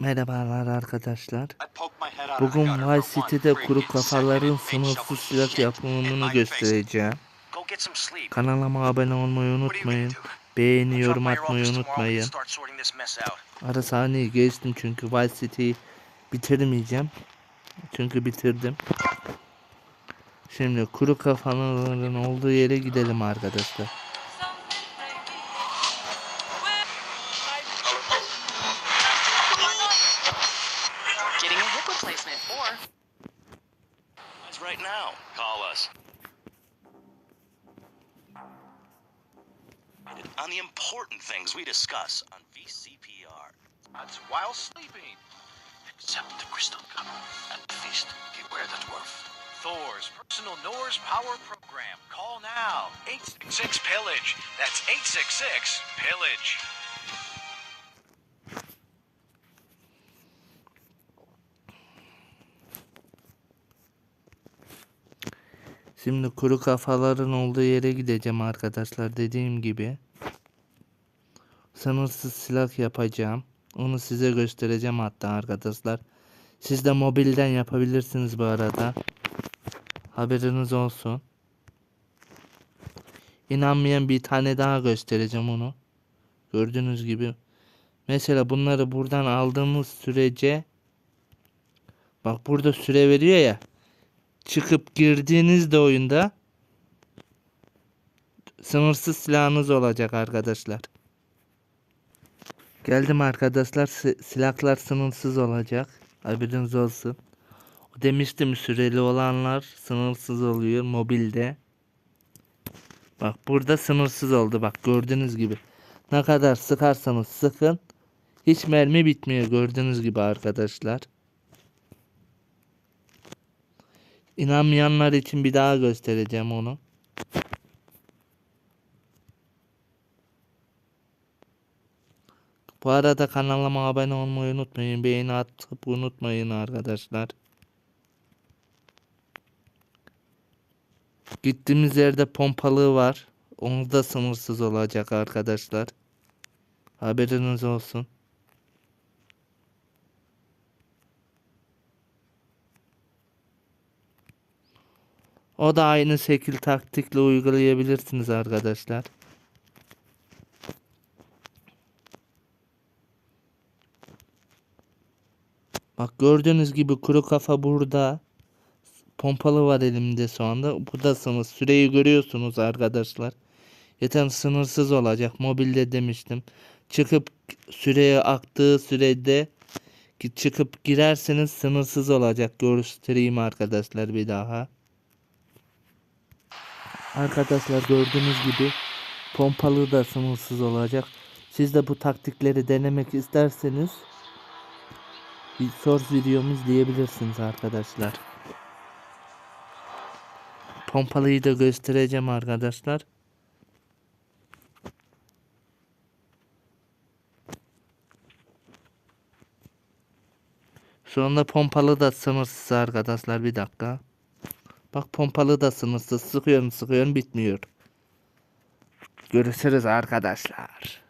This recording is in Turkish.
Merhabalar arkadaşlar. Bugün Vice City'de kuru kafaların sınırsız silah yapımını göstereceğim. Kanalıma abone olmayı unutmayın. Beğeni, yorum atmayı unutmayın. Ara sahneyi geçtim çünkü Vice City'yi bitirmeyeceğim. Çünkü bitirdim. Şimdi kuru kafaların olduğu yere gidelim arkadaşlar. Getting a hip replacement or That's right now. Call us. On the important things we discuss on VCPR. That's while sleeping. Except the crystal cup at the feast. Beware the dwarf. Thor's personal Norse power program. Call now. 866 Pillage. That's 866 Pillage. Şimdi kuru kafaların olduğu yere gideceğim arkadaşlar dediğim gibi. Sınırsız silah yapacağım. Onu size göstereceğim hatta arkadaşlar. Siz de mobilden yapabilirsiniz bu arada. Haberiniz olsun. İnanmayan bir tane daha göstereceğim onu. Gördüğünüz gibi. Mesela bunları buradan aldığımız sürece bak burada süre veriyor ya çıkıp girdiğinizde oyunda sınırsız silahınız olacak arkadaşlar. Geldim arkadaşlar si- silahlar sınırsız olacak. Haberiniz olsun. Demiştim süreli olanlar sınırsız oluyor mobilde. Bak burada sınırsız oldu bak gördüğünüz gibi. Ne kadar sıkarsanız sıkın hiç mermi bitmiyor gördüğünüz gibi arkadaşlar. İnanmayanlar için bir daha göstereceğim onu. Bu arada kanalıma abone olmayı unutmayın. Beğeni atıp unutmayın arkadaşlar. Gittiğimiz yerde pompalığı var. Onu da sınırsız olacak arkadaşlar. Haberiniz olsun. O da aynı şekil taktikle uygulayabilirsiniz arkadaşlar. Bak gördüğünüz gibi kuru kafa burada. Pompalı var elimde şu anda. Buradasınız. Süreyi görüyorsunuz arkadaşlar. Yeter sınırsız olacak. Mobilde demiştim. Çıkıp süreye aktığı sürede çıkıp girerseniz sınırsız olacak. Göstereyim arkadaşlar bir daha. Arkadaşlar gördüğünüz gibi pompalı da sınırsız olacak. Siz de bu taktikleri denemek isterseniz bir source videomu izleyebilirsiniz arkadaşlar. Pompalıyı da göstereceğim arkadaşlar. Şu anda pompalı da sınırsız arkadaşlar bir dakika. Bak pompalı da sınırsız sıkıyorum sıkıyorum bitmiyor. Görüşürüz arkadaşlar.